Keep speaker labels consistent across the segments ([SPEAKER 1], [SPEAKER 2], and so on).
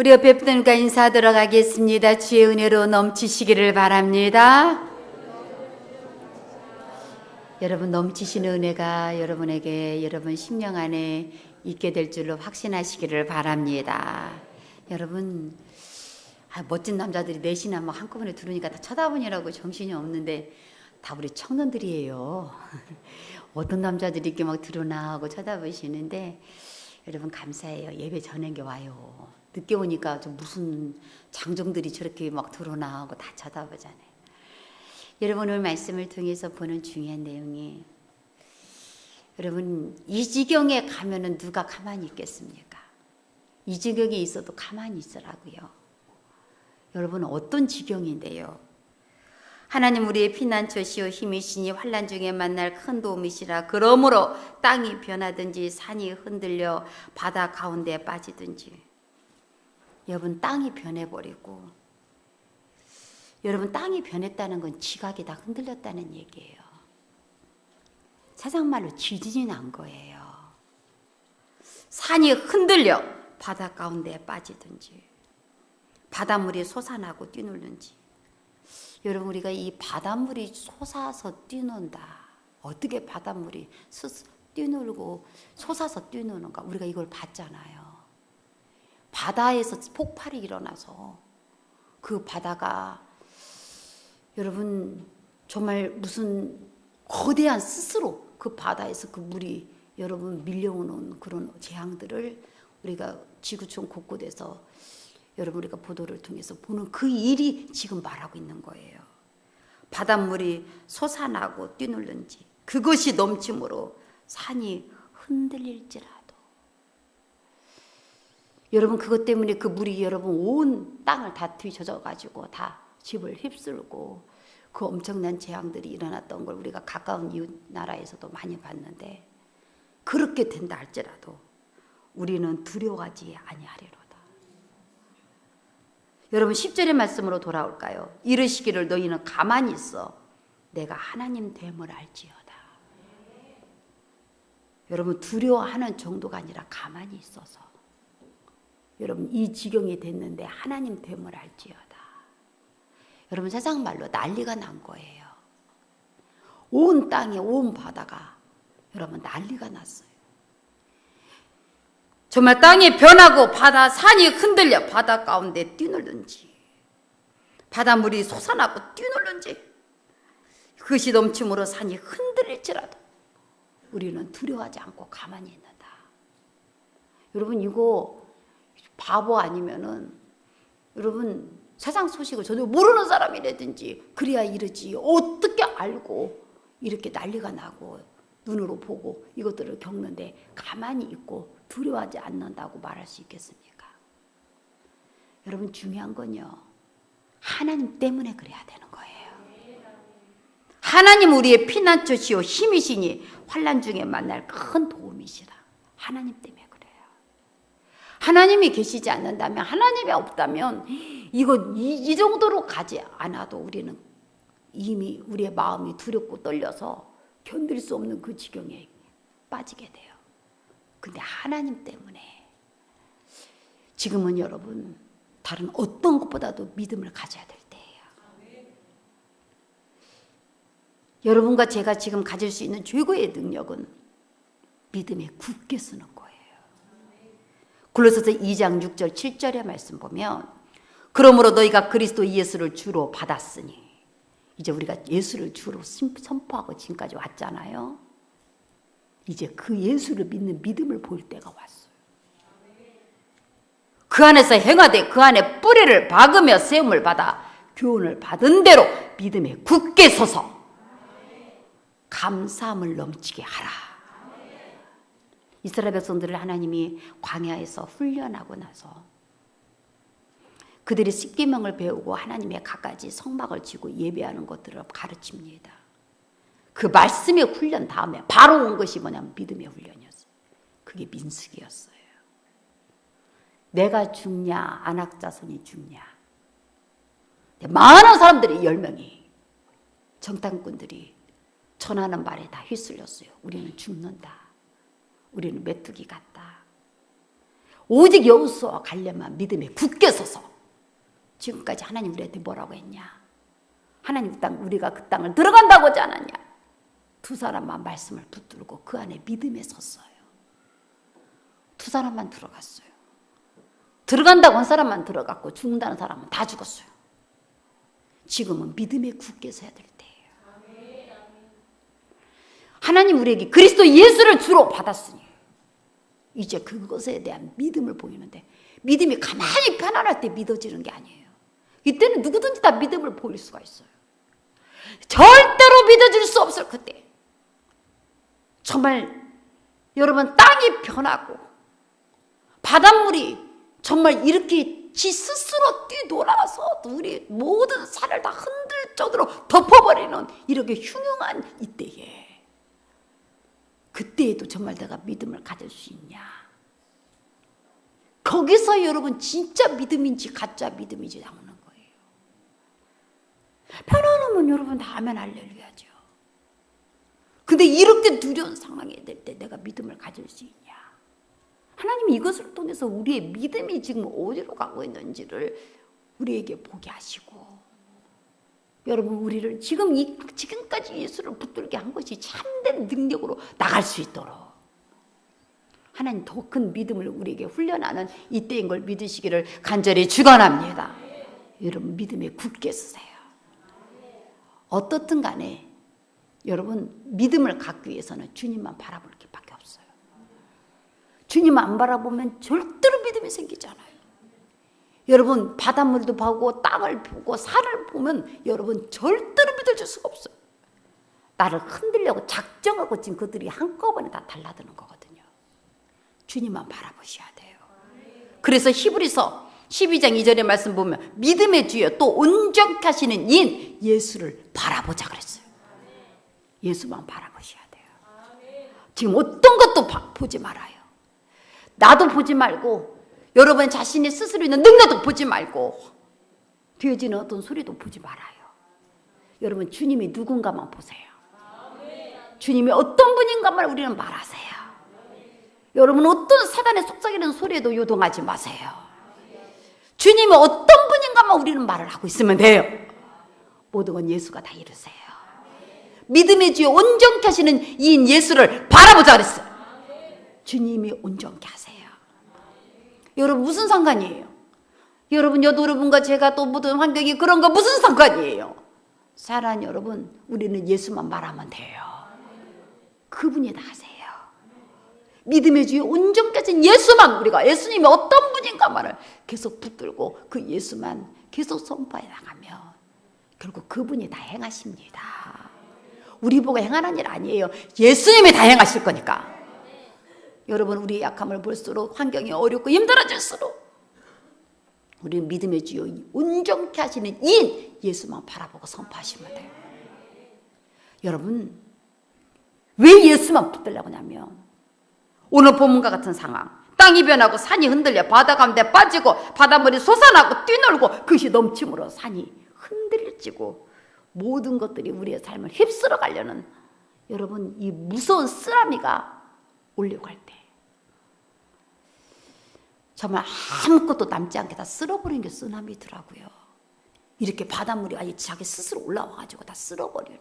[SPEAKER 1] 우리 옆에 분과 인사 들어가겠습니다. 주의 은혜로 넘치시기를 바랍니다. 여러분 넘치시는 은혜가 여러분에게 여러분 심령 안에 있게 될 줄로 확신하시기를 바랍니다. 여러분 아, 멋진 남자들이 넷이나 뭐 한꺼번에 들어오니까 다 쳐다보느라고 정신이 없는데 다 우리 청년들이에요. 어떤 남자들이 이렇게 막 들어나 하고 쳐다보시는데 여러분 감사해요. 예배 전에 와요. 늦게 오니까 좀 무슨 장정들이 저렇게 막 들어나 하고 다 쳐다보잖아요. 여러분 오늘 말씀을 통해서 보는 중요한 내용이 여러분 이 지경에 가면은 누가 가만히 있겠습니까? 이 지경에 있어도 가만히 있으라고요. 여러분 어떤 지경인데요? 하나님 우리의 피난처시오 힘이시니 환란 중에 만날 큰 도움이시라. 그러므로 땅이 변하든지 산이 흔들려 바다 가운데 빠지든지. 여러분 땅이 변해버리고 여러분 땅이 변했다는 건 지각이 다 흔들렸다는 얘기예요. 세상 말로 지진이 난 거예요. 산이 흔들려 바다 가운데 빠지든지 바닷물이 솟아나고 뛰놀는지 여러분 우리가 이 바닷물이 솟아서 뛰논다. 어떻게 바닷물이 뛰놀고 솟아서 뛰노는가? 우리가 이걸 봤잖아요. 바다에서 폭발이 일어나서 그 바다가 여러분 정말 무슨 거대한 스스로 그 바다에서 그 물이 여러분 밀려오는 그런 재앙들을 우리가 지구촌 곳곳에서 여러분 우리가 보도를 통해서 보는 그 일이 지금 말하고 있는 거예요. 바닷물이 솟아나고 뛰놀는지 그것이 넘침으로 산이 흔들릴지라도 여러분 그것 때문에 그 물이 여러분 온 땅을 다 뒤져져 가지고 다 집을 휩쓸고 그 엄청난 재앙들이 일어났던 걸 우리가 가까운 이웃 나라에서도 많이 봤는데 그렇게 된다 할지라도 우리는 두려워하지 아니하리로다. 여러분 10절의 말씀으로 돌아올까요? 이르시기를 너희는 가만히 있어 내가 하나님 됨을 알지어다. 여러분 두려워하는 정도가 아니라 가만히 있어서 여러분 이 지경이 됐는데 하나님 됨을 알지어다. 여러분 세상 말로 난리가 난 거예요. 온 땅에 온 바다가 여러분 난리가 났어요. 정말 땅이 변하고 바다 산이 흔들려 바다 가운데 뛰놀는지 바닷물이 솟아나고 뛰놀는지 그것이 넘침으로 산이 흔들릴지라도 우리는 두려워하지 않고 가만히 있는다. 여러분 이거 바보 아니면은 여러분 세상 소식을 전혀 모르는 사람이라든지 그래야 이러지 어떻게 알고 이렇게 난리가 나고 눈으로 보고 이것들을 겪는데 가만히 있고 두려워하지 않는다고 말할 수 있겠습니까? 여러분 중요한 건요. 하나님 때문에 그래야 되는 거예요. 하나님 우리의 피난처시오 힘이시니 환란 중에 만날 큰 도움이시라. 하나님 때문에. 하나님이 계시지 않는다면 하나님이 없다면 이거 이, 이 정도로 가지 않아도 우리는 이미 우리의 마음이 두렵고 떨려서 견딜 수 없는 그 지경에 빠지게 돼요. 근데 하나님 때문에 지금은 여러분 다른 어떤 것보다도 믿음을 가져야 될 때예요. 여러분과 제가 지금 가질 수 있는 최고의 능력은 믿음에 굳게 쓰는 거예요. 굴로서서 2장 6절 7절의 말씀 보면 그러므로 너희가 그리스도 예수를 주로 받았으니 이제 우리가 예수를 주로 선포하고 지금까지 왔잖아요. 이제 그 예수를 믿는 믿음을 보일 때가 왔어요. 그 안에서 행하되 그 안에 뿌리를 박으며 세움을 받아 교훈을 받은 대로 믿음에 굳게 서서 감사함을 넘치게 하라. 이스라엘 백성들을 하나님이 광야에서 훈련하고 나서 그들이 십계명을 배우고 하나님의 갖가지 성막을 지고 예배하는 것들을 가르칩니다. 그 말씀의 훈련 다음에 바로 온 것이 뭐냐면 믿음의 훈련이었어요. 그게 민숙이었어요. 내가 죽냐 안악자손이 죽냐 많은 사람들이 열 명이 정탐꾼들이 전하는 말에 다 휩쓸렸어요. 우리는 죽는다. 우리는 메뚜기 같다. 오직 여호수아와 갈렙만 믿음에 굳게 서서 지금까지 하나님 우리한테 뭐라고 했냐? 하나님 그땅 우리가 그 땅을 들어간다고 하지 않았냐? 두 사람만 말씀을 붙들고 그 안에 믿음에 섰어요. 두 사람만 들어갔어요. 들어간다고 한 사람만 들어갔고 죽는다는 사람은 다 죽었어요. 지금은 믿음에 굳게 서야 될 때예요. 하나님 우리에게 그리스도 예수를 주로 받았으니 이제 그것에 대한 믿음을 보이는데 믿음이 가만히 편안할 때 믿어지는 게 아니에요. 이때는 누구든지 다 믿음을 보일 수가 있어요. 절대로 믿어질 수 없을 그때. 정말 여러분 땅이 변하고 바닷물이 정말 이렇게 지 스스로 뛰돌아서 우리 모든 산을 다 흔들 정도로 덮어버리는 이렇게 흉흉한 이때에 그때에도 정말 내가 믿음을 가질 수 있냐? 거기서 여러분 진짜 믿음인지 가짜 믿음인지 나오는 거예요. 편안하면 여러분 다 하면 알렐루야죠. 근데 이렇게 두려운 상황이 될 때 내가 믿음을 가질 수 있냐? 하나님이 이것을 통해서 우리의 믿음이 지금 어디로 가고 있는지를 우리에게 보게 하시고 여러분 우리를 지금 이 지금까지 예수를 붙들게 한 것이 참된 능력으로 나갈 수 있도록 하나님 더 큰 믿음을 우리에게 훈련하는 이때인 걸 믿으시기를 간절히 축원합니다. 여러분 믿음에 굳게 서세요. 어떻든 간에 여러분 믿음을 갖기 위해서는 주님만 바라볼 게밖에 없어요. 주님 안 바라보면 절대로 믿음이 생기지 않아요. 여러분 바닷물도 보고 땅을 보고 산을 보면 여러분 절대로 믿어줄 수가 없어요. 나를 흔들려고 작정하고 지금 그들이 한꺼번에 다 달라드는 거거든요. 주님만 바라보셔야 돼요. 그래서 히브리서 12장 2절의 말씀 보면 믿음의 주여 또 온전케 하시는 인 예수를 바라보자 그랬어요. 예수만 바라보셔야 돼요. 지금 어떤 것도 봐- 보지 말아요. 나도 보지 말고 여러분 자신이 스스로 있는 능력도 보지 말고 되어지는 어떤 소리도 보지 말아요. 여러분 주님이 누군가만 보세요. 주님이 어떤 분인가만 우리는 말하세요. 여러분 어떤 사단의 속삭이는 소리에도 요동하지 마세요. 주님이 어떤 분인가만 우리는 말을 하고 있으면 돼요. 모든 건 예수가 다 이루세요. 믿음의 주여 온전케 하시는 이인 예수를 바라보자 그랬어요. 주님이 온전케 하세요. 여러분 무슨 상관이에요? 여러분 여러분과 제가 또 모든 환경이 그런 거 무슨 상관이에요? 사랑 여러분 우리는 예수만 말하면 돼요. 그분이 다 하세요. 믿음의 온전케 하신 예수만 우리가 예수님이 어떤 분인가만을 계속 붙들고 그 예수만 계속 선포해 나가면 결국 그분이 다 행하십니다. 우리 보고 행하는 일 아니에요. 예수님이 다 행하실 거니까. 여러분 우리의 약함을 볼수록 환경이 어렵고 힘들어질수록 우리 믿음의 주여 온전케 하시는 인 예수만 바라보고 선포하시면 돼요. 여러분 왜 예수만 붙들려고 하냐면 오늘 본문과 같은 상황 땅이 변하고 산이 흔들려 바다 가운데 빠지고 바닷물이 솟아나고 뛰놀고 그것이 넘침으로 산이 흔들리고 모든 것들이 우리의 삶을 휩쓸어 가려는 여러분 이 무서운 쓰라미가 올려고 할때 정말 아무것도 남지 않게 다 쓸어버리는 게 쓰나미더라고요. 이렇게 바닷물이 아예 자기 스스로 올라와가지고 다 쓸어버리는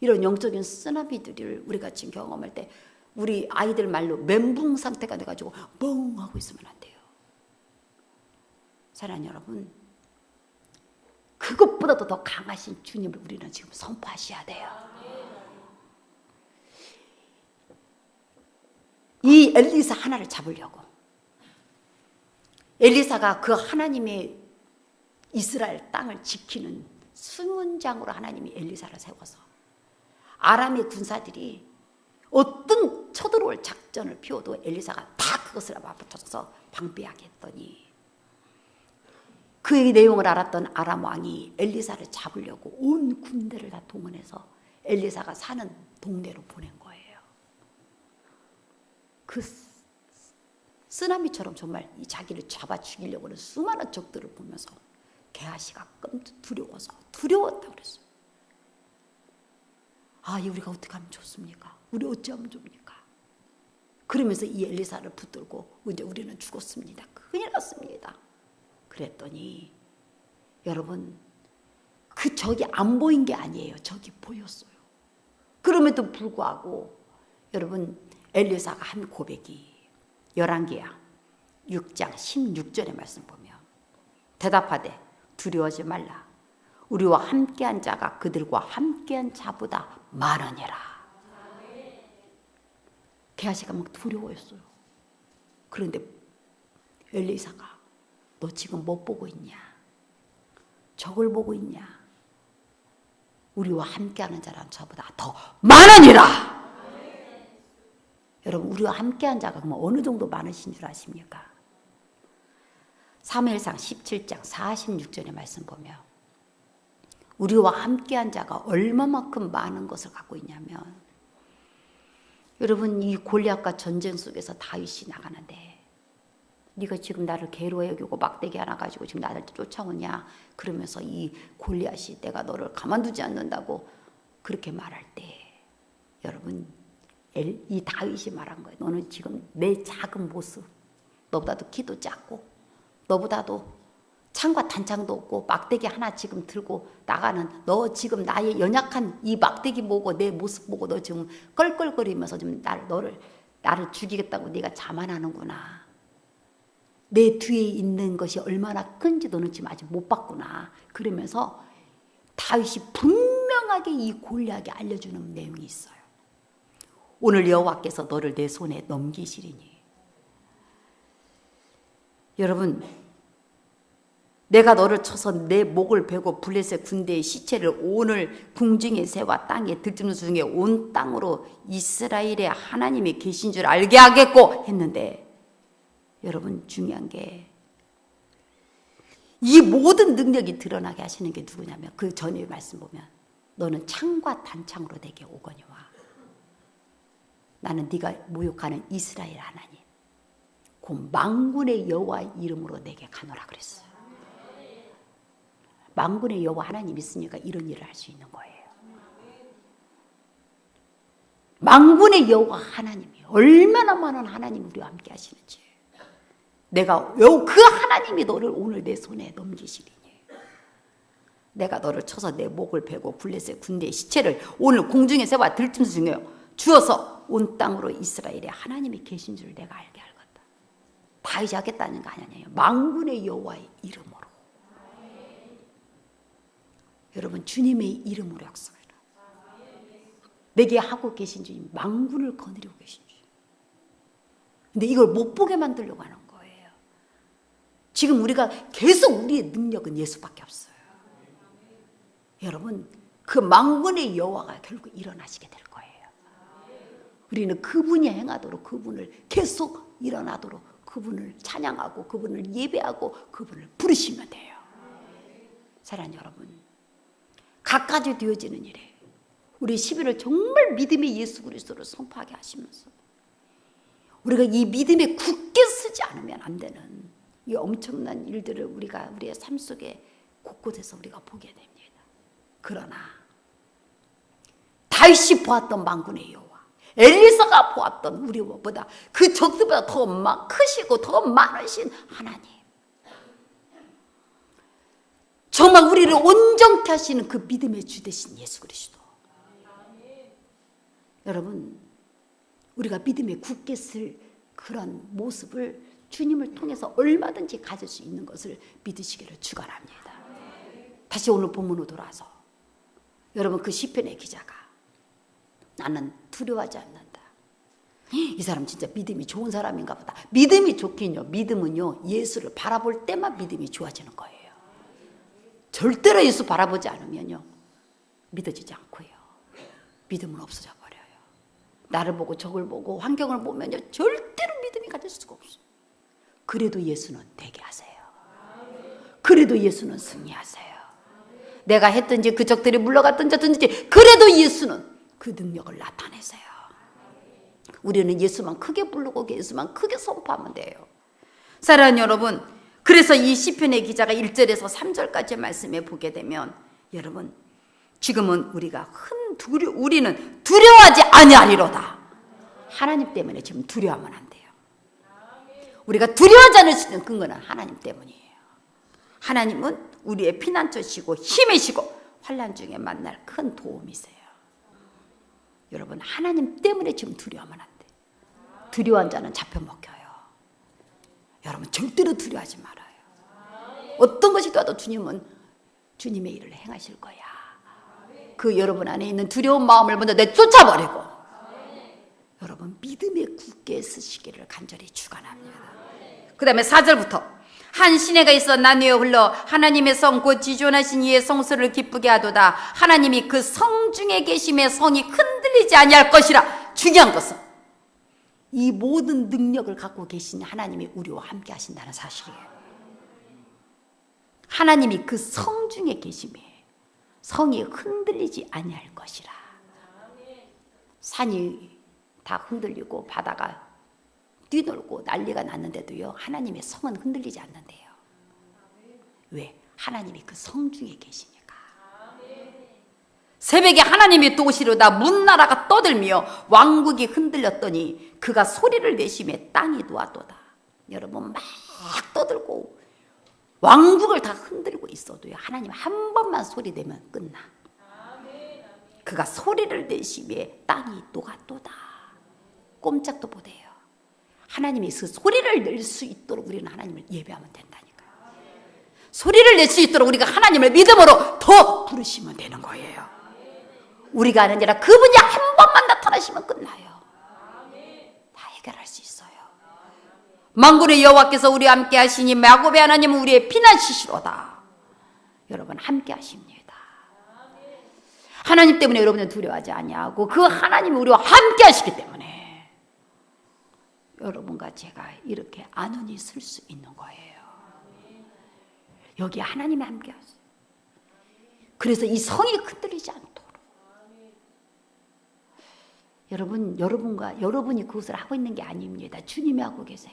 [SPEAKER 1] 이런 영적인 쓰나미들을 우리가 지금 경험할 때 우리 아이들 말로 멘붕 상태가 돼가지고 멍 하고 있으면 안 돼요. 사랑하는 여러분, 그것보다도 더 강하신 주님을 우리는 지금 선포하셔야 돼요. 이 엘리사 하나를 잡으려고 엘리사가 그 하나님의 이스라엘 땅을 지키는 수문장으로 하나님이 엘리사를 세워서 아람의 군사들이 어떤 쳐들어올 작전을 피워도 엘리사가 다 그것을 맞붙어서 방비하게 했더니 그 내용을 알았던 아람 왕이 엘리사를 잡으려고 온 군대를 다 동원해서 엘리사가 사는 동네로 보낸 거예요. 그 쓰나미처럼 정말 이 자기를 잡아 죽이려고 하는 수많은 적들을 보면서 게하시가 끔 두려워서 두려웠다 그랬어요. 아, 이 우리가 어떻게 하면 좋습니까? 우리 어찌하면 좋습니까? 그러면서 이 엘리사를 붙들고 이제 우리는 죽었습니다. 큰일 났습니다. 그랬더니 여러분 그 적이 안 보인 게 아니에요. 적이 보였어요. 그럼에도 불구하고 여러분 엘리사가 한 고백이 11개야. 6장 16절의 말씀 보면 대답하되 두려워하지 말라. 우리와 함께한 자가 그들과 함께한 자보다 많으니라. 게하시가 막 두려워했어요. 그런데 엘리사가 너 지금 못 보고 있냐? 적을 보고 있냐? 우리와 함께하는 자란 저보다 더 많으니라. 여러분 우리와 함께한 자가 그러면 어느 정도 많으신 줄 아십니까? 사무엘상 17장 46절의 말씀 보면 우리와 함께한 자가 얼마만큼 많은 것을 갖고 있냐면 여러분 이 골리앗과 전쟁 속에서 다윗이 나가는데 네가 지금 나를 괴로워 여기고 막대기 하나 가지고 지금 나를 쫓아오냐 그러면서 이 골리앗이 내가 너를 가만두지 않는다고 그렇게 말할 때 여러분 엘- 이 다윗이 말한 거예요. 너는 지금 내 작은 모습 너보다도 키도 작고 너보다도 창과 단창도 없고 막대기 하나 지금 들고 나가는 너 지금 나의 연약한 이 막대기 보고 내 모습 보고 너 지금 껄껄거리면서 지금 나를 너를 나를 죽이겠다고 네가 자만하는구나. 내 뒤에 있는 것이 얼마나 큰지 너는 지금 아직 못 봤구나. 그러면서 다윗이 분명하게 이 골리앗에게 알려주는 내용이 있어요. 오늘 여호와께서 너를 내 손에 넘기시리니. 여러분 내가 너를 쳐서 내 목을 베고 블레셋 군대의 시체를 오늘 궁중의 새와 땅에 들짐승 중에 온 땅으로 이스라엘의 하나님이 계신 줄 알게 하겠고 했는데 여러분 중요한 게 이 모든 능력이 드러나게 하시는 게 누구냐면 그 전의 말씀 보면 너는 창과 단창으로 내게 오거니와 나는 네가 모욕하는 이스라엘 하나님 곧 망군의 여호와 이름으로 내게 가노라 그랬어요. 망군의 여호와 하나님 있으니까 이런 일을 할 수 있는 거예요. 망군의 여호와 하나님이 얼마나 많은 하나님 우리와 함께 하시는지 내가 요그 하나님이 너를 오늘 내 손에 넘기시리니 내가 너를 쳐서 내 목을 베고 블레셋 군대의 시체를 오늘 공중의 새와 들짐승 중에 주어서 온 땅으로 이스라엘에 하나님이 계신 줄 내가 알게 할 것다. 다윗이 하겠다는 거 아니에요. 망군의 여호와의 이름으로. 여러분 주님의 이름으로 역사해라. 내게 하고 계신 주님 망군을 거느리고 계신 주님. 근데 이걸 못 보게 만들려고 하는 거예요. 지금 우리가 계속 우리의 능력은 예수밖에 없어요. 여러분 그 망군의 여호와가 결국 일어나시게 될. 우리는 그분이 행하도록 그분을 계속 일어나도록 그분을 찬양하고 그분을 예배하고 그분을 부르시면 돼요. 사랑하는 여러분, 갖가지 되어지는 일에 우리 11월 정말 믿음의 예수 그리스도를 선포하게 하시면서 우리가 이 믿음에 굳게 쓰지 않으면 안 되는 이 엄청난 일들을 우리가 우리의 삶 속에 곳곳에서 우리가 보게 됩니다. 그러나 다윗이 보았던 망군의 여호와 엘리사가 보았던 우리보다 그 적들보다 더 마- 크시고 더 많으신 하나님 정말 우리를 온전케 하시는 그 믿음의 주 되신 예수 그리스도 여러분 우리가 믿음에 굳게 쓸 그런 모습을 주님을 통해서 얼마든지 가질 수 있는 것을 믿으시기를 축원합니다. 다시 오늘 본문으로 돌아서 여러분 그 시편의 기자가 나는 두려워하지 않는다. 이 사람 진짜 믿음이 좋은 사람인가 보다. 믿음이 좋긴요. 믿음은요. 예수를 바라볼 때만 믿음이 좋아지는 거예요. 절대로 예수 바라보지 않으면요. 믿어지지 않고요. 믿음은 없어져 버려요. 나를 보고 적을 보고 환경을 보면요. 절대로 믿음이 가질 수가 없어요. 그래도 예수는 되게 하세요. 그래도 예수는 승리하세요. 내가 했든지 그 적들이 물러갔든지 어든지 그래도 예수는 그 능력을 나타내세요. 우리는 예수만 크게 부르고 예수만 크게 선포하면 돼요. 사랑하는 여러분, 그래서 이 시편의 기자가 1절에서 3절까지 말씀에 보게 되면 여러분, 지금은 우리가 큰 두려 우리는 두려워하지 아니하리로다. 하나님 때문에 지금 두려워하면 안 돼요. 우리가 두려워하지 않을 수 있는 근거는 하나님 때문이에요. 하나님은 우리의 피난처시고 힘이시고 환란 중에 만날 큰 도움이세요. 여러분 하나님 때문에 지금 두려워하면 안 돼. 두려워한 자는 잡혀 먹혀요. 여러분 절대로 두려워하지 말아요. 어떤 것이 되어도 주님은 주님의 일을 행하실 거야. 그 여러분 안에 있는 두려운 마음을 먼저 내쫓아버리고 여러분 믿음에 굳게 쓰시기를 간절히 축원합니다. 그 다음에 4절부터 한 시내가 있어 나뉘어 흘러 하나님의 성 곧 지존하신 이의 성소를 기쁘게 하도다 하나님이 그 성 중에 계심의 성이 흔들리지 아니할 것이라 중요한 것은 이 모든 능력을 갖고 계신 하나님이 우리와 함께 하신다는 사실이에요. 하나님이 그 성 중에 계심에 성이 흔들리지 아니할 것이라. 산이 다 흔들리고 바다가 뛰놀고 난리가 났는데도요. 하나님의 성은 흔들리지 않는데요. 왜? 하나님이 그 성 중에 계시니까. 새벽에 하나님이 도시로다 문나라가 떠들며 왕국이 흔들렸더니 그가 소리를 내심에 땅이 놓아도다. 여러분 막 떠들고 왕국을 다 흔들고 있어도요. 하나님 한 번만 소리 내면 끝나. 그가 소리를 내심에 땅이 녹아도다. 꼼짝도 못해요. 하나님이 그 소리를 낼 수 있도록 우리는 하나님을 예배하면 된다니까요. 소리를 낼 수 있도록 우리가 하나님을 믿음으로 더 부르시면 되는 거예요. 우리가 아니라 그분이 한 번만 나타나시면 끝나요. 다 해결할 수 있어요. 만군의 여호와께서 우리와 함께 하시니 야곱의 하나님은 우리의 피난시시로다. 여러분 함께 하십니다. 하나님 때문에 여러분은 두려워하지 아니하고 그 하나님이 우리와 함께 하시기 때문에 여러분과 제가 이렇게 안온히 쓸수 있는 거예요. 여기 하나님이 함께 하세요. 그래서 이 성이 흔들리지 않도록 여러분 여러분과 여러분이 그것을 하고 있는 게 아닙니다. 주님이 하고 계세요.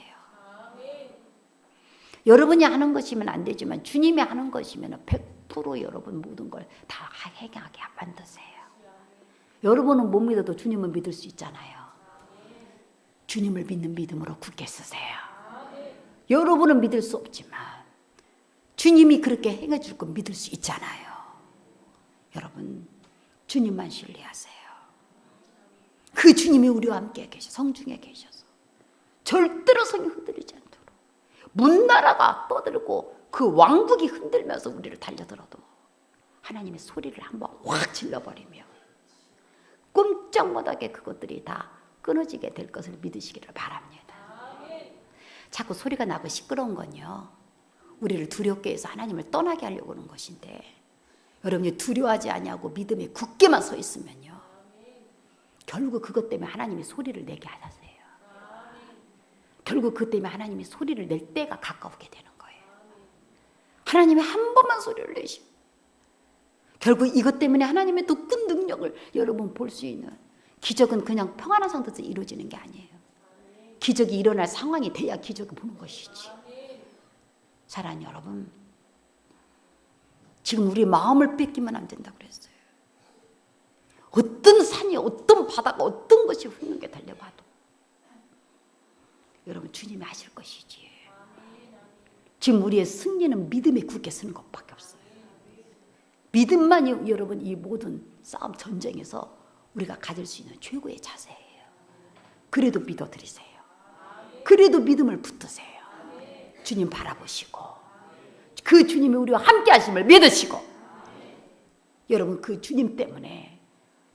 [SPEAKER 1] 여러분이 하는 것이면 안 되지만 주님이 하는 것이면 100% 여러분 모든 걸다 해결하게 만드세요. 여러분은 못 믿어도 주님은 믿을 수 있잖아요. 주님을 믿는 믿음으로 굳게 쓰세요. 여러분은 믿을 수 없지만 주님이 그렇게 행해 줄 건 믿을 수 있잖아요. 여러분 주님만 신뢰하세요. 그 주님이 우리와 함께 계셔 성중에 계셔서 절대로 성이 흔들리지 않도록 문나라가 떠들고 그 왕국이 흔들면서 우리를 달려들어도 하나님의 소리를 한번 확 질러버리며 꼼짝 못하게 그것들이 다 끊어지게 될 것을 믿으시기를 바랍니다. 자꾸 소리가 나고 시끄러운 건요. 우리를 두렵게 해서 하나님을 떠나게 하려고 하는 것인데 여러분이 두려워하지 아니하고 믿음에 굳게만 서 있으면요. 결국 그것 때문에 하나님이 소리를 내게 하세요. 결국 그것 때문에 하나님이 소리를 낼 때가 가까우게 되는 거예요. 하나님이 한 번만 소리를 내시면 결국 이것 때문에 하나님의 더큰 능력을 여러분 볼 수 있는 기적은 그냥 평안한 상태에서 이루어지는 게 아니에요. 기적이 일어날 상황이 돼야 기적을 보는 것이지. 사랑하는 여러분, 지금 우리 마음을 뺏기면 안 된다고 어떤 산이, 어떤 바다가, 어떤 것이 훑는 게 달려봐도 여러분 주님이 하실 것이지. 지금 우리의 승리는 믿음에 굳게 쓰는 것밖에 없어요. 믿음만이 여러분 이 모든 싸움 전쟁에서 우리가 가질 수 있는 최고의 자세예요. 그래도 믿어드리세요. 그래도 믿음을 붙드세요. 주님 바라보시고 그 주님이 우리와 함께 하심을 믿으시고 여러분 그 주님 때문에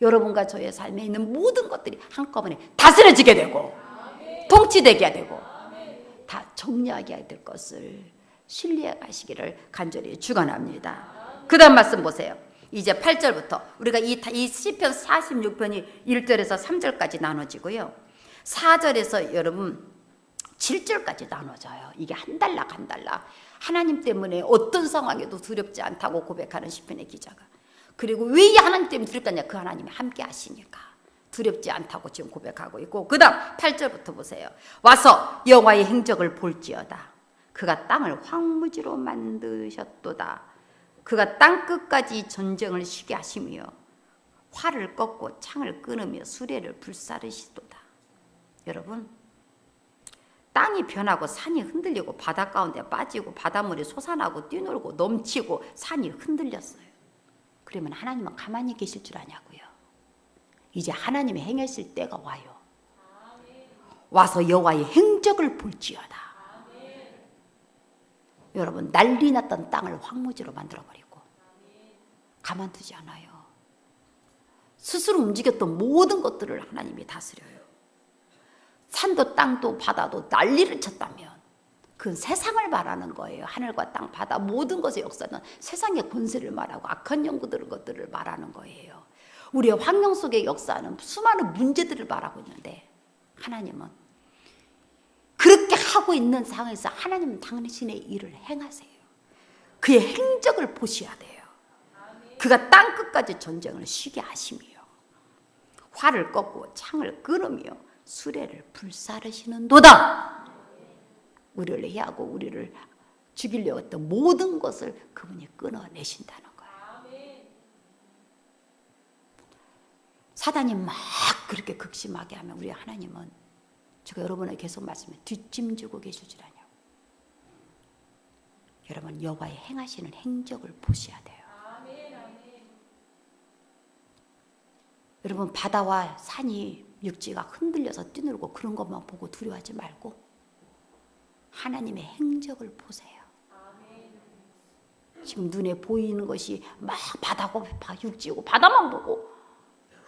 [SPEAKER 1] 여러분과 저의 삶에 있는 모든 것들이 한꺼번에 다스려지게 되고 통치되게 되고 다 정리하게 될 것을 신뢰하시기를 간절히 축원합니다. 그다음 말씀 보세요. 이제 8절부터 우리가 이, 이 시편 46편이 1절에서 3절까지 나눠지고요. 4절에서 여러분 7절까지 나눠져요. 이게 한 달락 한 달락. 하나님 때문에 어떤 상황에도 두렵지 않다고 고백하는 시편의 기자가. 그리고 왜 하나님 때문에 두렵다냐? 그 하나님이 함께 하시니까. 두렵지 않다고 지금 고백하고 있고 그 다음 8절부터 보세요. 와서 여호와의 행적을 볼지어다. 그가 땅을 황무지로 만드셨도다. 그가 땅 끝까지 전쟁을 쉬게 하시며 활을 꺾고 창을 끊으며 수레를 불사르시도다. 여러분 땅이 변하고 산이 흔들리고 바다 가운데 빠지고 바닷물이 솟아나고 뛰놀고 넘치고 산이 흔들렸어요. 그러면 하나님은 가만히 계실 줄 아냐고요. 이제 하나님의 행하실 때가 와요. 와서 여호와의 행적을 볼지어다. 여러분 난리 났던 땅을 황무지로 만들어 버리고 가만두지 않아요. 스스로 움직였던 모든 것들을 하나님이 다스려요. 산도 땅도 바다도 난리를 쳤다면 그 세상을 말하는 거예요. 하늘과 땅, 바다 모든 것의 역사는 세상의 권세를 말하고 악한 연구들을 것들을 말하는 거예요. 우리의 환경 속의 역사는 수많은 문제들을 말하고 있는데 하나님은 그렇게 하고 있는 상황에서 하나님은 당신의 일을 행하세요. 그의 행적을 보셔야 돼요. 그가 땅 끝까지 전쟁을 쉬게 하심이요. 활을 꺾고 창을 끊으며 수레를 불사르시는 도다. 우리를 해하고 우리를 죽이려고 했던 모든 것을 그분이 끊어내신다는 거예요. 사단이 막 그렇게 극심하게 하면 우리 하나님은 제가 여러분에게 계속 말씀해 뒷짐지고 계실 줄 아냐고. 여러분 여호와의 행하시는 행적을 보셔야 돼요. 여러분 바다와 산이 육지가 흔들려서 뛰놀고 그런 것만 보고 두려워하지 말고 하나님의 행적을 보세요. 지금 눈에 보이는 것이 막 바다고 육지고 바다만 보고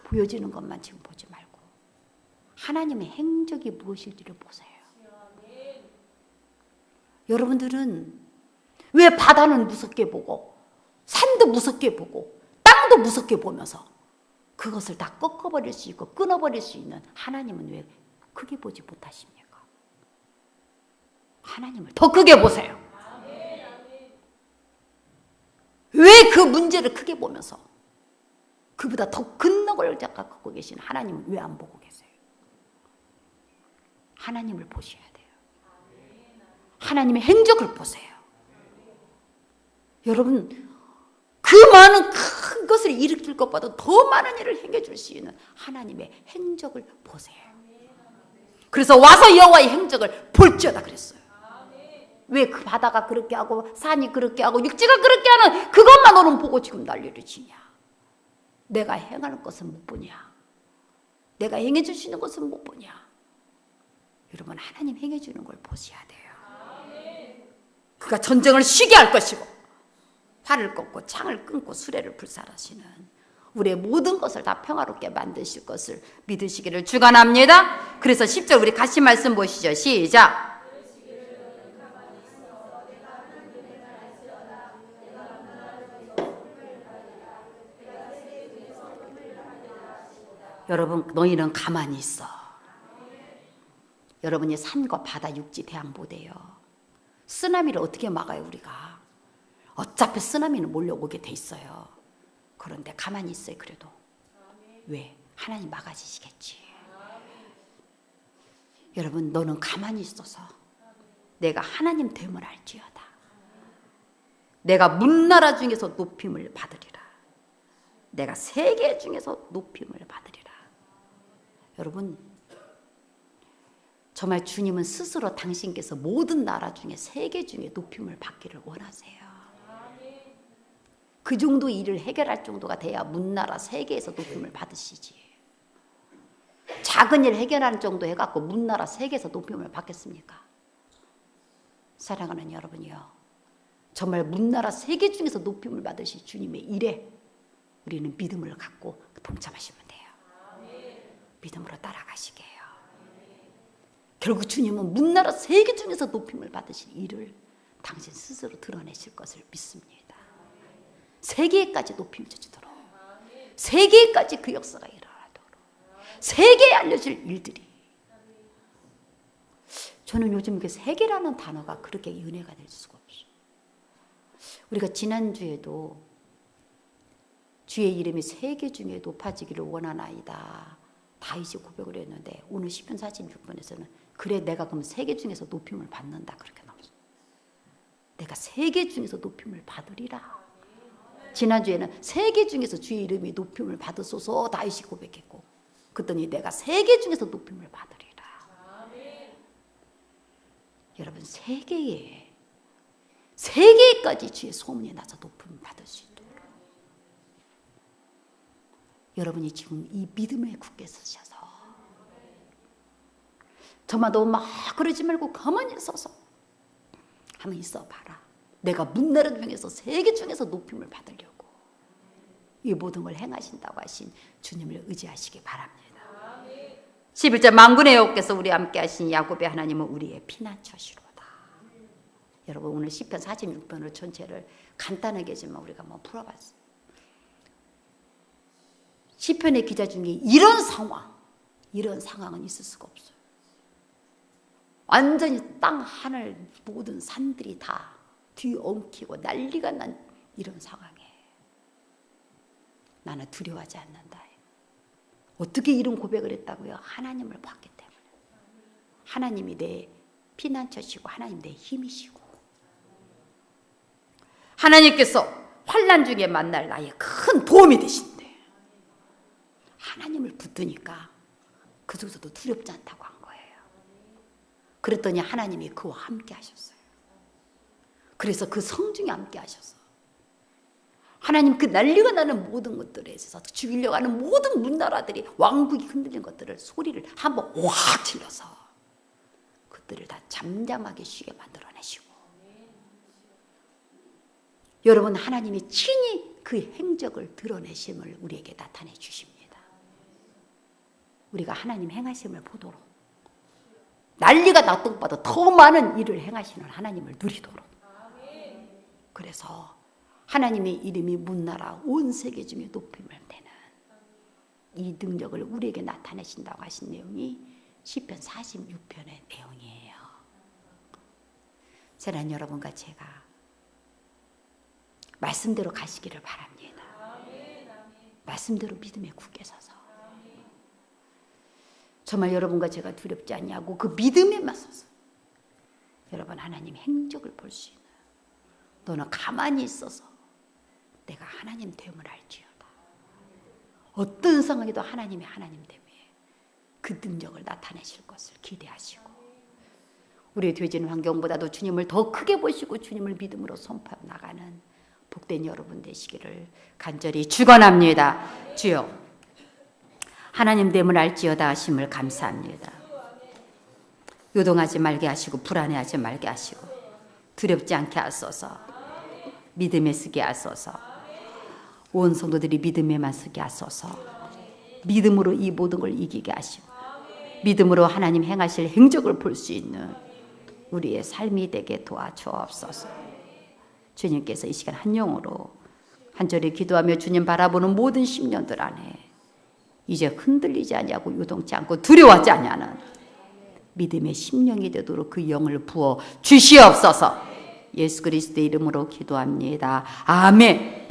[SPEAKER 1] 보여지는 것만 지금 보지 말고 하나님의 행적이 무엇일지를 보세요. 여러분들은 왜 바다는 무섭게 보고 산도 무섭게 보고 땅도 무섭게 보면서 그것을 다 꺾어버릴 수 있고 끊어버릴 수 있는 하나님은 왜 크게 보지 못하십니까? 하나님을 더 크게 보세요. 왜 그 문제를 크게 보면서 그보다 더 큰 넉을 갖고 계신 하나님은 왜안 보고 계세요? 하나님을 보셔야 돼요. 하나님의 행적을 보세요. 여러분 그 많은 큰 것을 일으킬 것보다 더 많은 일을 행해 줄 수 있는 하나님의 행적을 보세요. 그래서 와서 여호와의 행적을 볼지어다 그랬어요. 왜 그 바다가 그렇게 하고 산이 그렇게 하고 육지가 그렇게 하는 그것만 너는 보고 지금 난리를 치냐? 내가 행하는 것은 못 보냐? 내가 행해 주시는 것은 못 보냐? 여러분 하나님 행해 주는 걸 보셔야 돼요. 그가 전쟁을 쉬게 할 것이고 활을 꺾고 창을 끊고 수레를 불살하시는 우리의 모든 것을 다 평화롭게 만드실 것을 믿으시기를 주관합니다. 그래서 10절 우리 같이 말씀 보시죠. 시작. 여러분 너희는 가만히 있어. 여러분이 산과 바다 육지 대항 보대요. 쓰나미를 어떻게 막아요 우리가? 어차피 쓰나미는 몰려오게 돼 있어요. 그런데 가만히 있어요 그래도. 왜? 하나님 막아주시겠지. 여러분 너는 가만히 있어서 내가 하나님 됨을 알지어다. 내가 문나라 중에서 높임을 받으리라. 내가 세계 중에서 높임을 받으리라. 여러분 정말 주님은 스스로 당신께서 모든 나라 중에 세계 중에 높임을 받기를 원하세요. 그 정도 일을 해결할 정도가 돼야 문나라 세계에서 높임을 받으시지. 작은 일 해결하는 정도 해갖고 문나라 세계에서 높임을 받겠습니까? 사랑하는 여러분이요. 정말 문나라 세계 중에서 높임을 받으실 주님의 일에 우리는 믿음을 갖고 동참하시면. 믿음으로 따라가시게 해요. 결국 주님은 문나라 세계 중에서 높임을 받으실 일을 당신 스스로 드러내실 것을 믿습니다. 세계까지 높임 주시도록 세계까지 그 역사가 일어나도록 세계에 알려질 일들이 저는 요즘 그 세계라는 단어가 그렇게 은혜가 될 수가 없어요. 우리가 지난주에도 주의 이름이 세계 중에 높아지기를 원하나이다. 다윗이 고백을 했는데 오늘 10편 46번에서는 그래 내가 그럼 세계 중에서 높임을 받는다 그렇게 나왔어요. 내가 세계 중에서 높임을 받으리라. 지난주에는 세계 중에서 주의 이름이 높임을 받으소서 다윗이 고백했고 그랬더니 내가 세계 중에서 높임을 받으리라. 여러분 세계에 세계까지 주의 소문이 나서 높임 받을 수 있도록 여러분이 지금 이 믿음에 굳게 서셔서 저마다 막 그러지 말고 가만히 서서 한번 있어 봐라. 내가 문나라 중에서 세계 중에서 높임을 받으려고 이 모든 걸 행하신다고 하신 주님을 의지하시기 바랍니다. 11절 만군의 여호께서 우리 함께 하신 야곱의 하나님은 우리의 피난처시로다. 여러분 오늘 시편 46편을 전체를 간단하게 지만 우리가 한번 풀어봤어요. 시편의 기자 중에 이런 상황, 이런 상황은 있을 수가 없어요. 완전히 땅 하늘 모든 산들이 다 뒤엉키고 난리가 난 이런 상황에 나는 두려워하지 않는다. 어떻게 이런 고백을 했다고요? 하나님을 봤기 때문에. 하나님이 내 피난처시고 하나님 내 힘이시고 하나님께서 환란 중에 만날 나의 큰 도움이 되신대. 하나님을 붙드니까 그 속에서도 두렵지 않다고 한 거예요. 그랬더니 하나님이 그와 함께 하셨어요. 그래서 그 성중에 함께 하셔서 하나님 그 난리가 나는 모든 것들에 있어서 죽이려고 하는 모든 문나라들이 왕국이 흔들린 것들을 소리를 한번 확 질러서 그들을 다 잠잠하게 쉬게 만들어내시고 여러분 하나님이 친히 그 행적을 드러내심을 우리에게 나타내 주십니다. 우리가 하나님 행하심을 보도록 난리가 났던 것보다 더 많은 일을 행하시는 하나님을 누리도록 그래서 하나님의 이름이 문나라 온 세계 중에 높임을 되는 이 능력을 우리에게 나타내신다고 하신 내용이 시편 46편의 내용이에요. 사랑 여러분과 제가 말씀대로 가시기를 바랍니다. 말씀대로 믿음에 굳게 서서 정말 여러분과 제가 두렵지 않냐고 그 믿음에 맞서서 여러분 하나님 행적을 볼 수 있는 너는 가만히 있어서 내가 하나님 됨을 알지어다. 어떤 상황에도 하나님이 하나님 됨에 그 능력을 나타내실 것을 기대하시고 우리의 되지는 환경보다도 주님을 더 크게 보시고 주님을 믿음으로 선포해 나가는 복된 여러분 되시기를 간절히 축원합니다. 주여 하나님 됨을 알지어다 하심을 감사합니다. 요동하지 말게 하시고 불안해하지 말게 하시고 두렵지 않게 하소서. 믿음에 쓰게 하소서. 온 성도들이 믿음에만 쓰게 하소서. 믿음으로 이 모든 걸 이기게 하시고 믿음으로 하나님 행하실 행적을 볼 수 있는 우리의 삶이 되게 도와주옵소서. 주님께서 이 시간 한 영으로 한 절에 기도하며 주님 바라보는 모든 심령들 안에 이제 흔들리지 아니하고 요동치 않고 두려워하지 아니하는 믿음의 심령이 되도록 그 영을 부어 주시옵소서. 예수 그리스도의 이름으로 기도합니다. 아멘.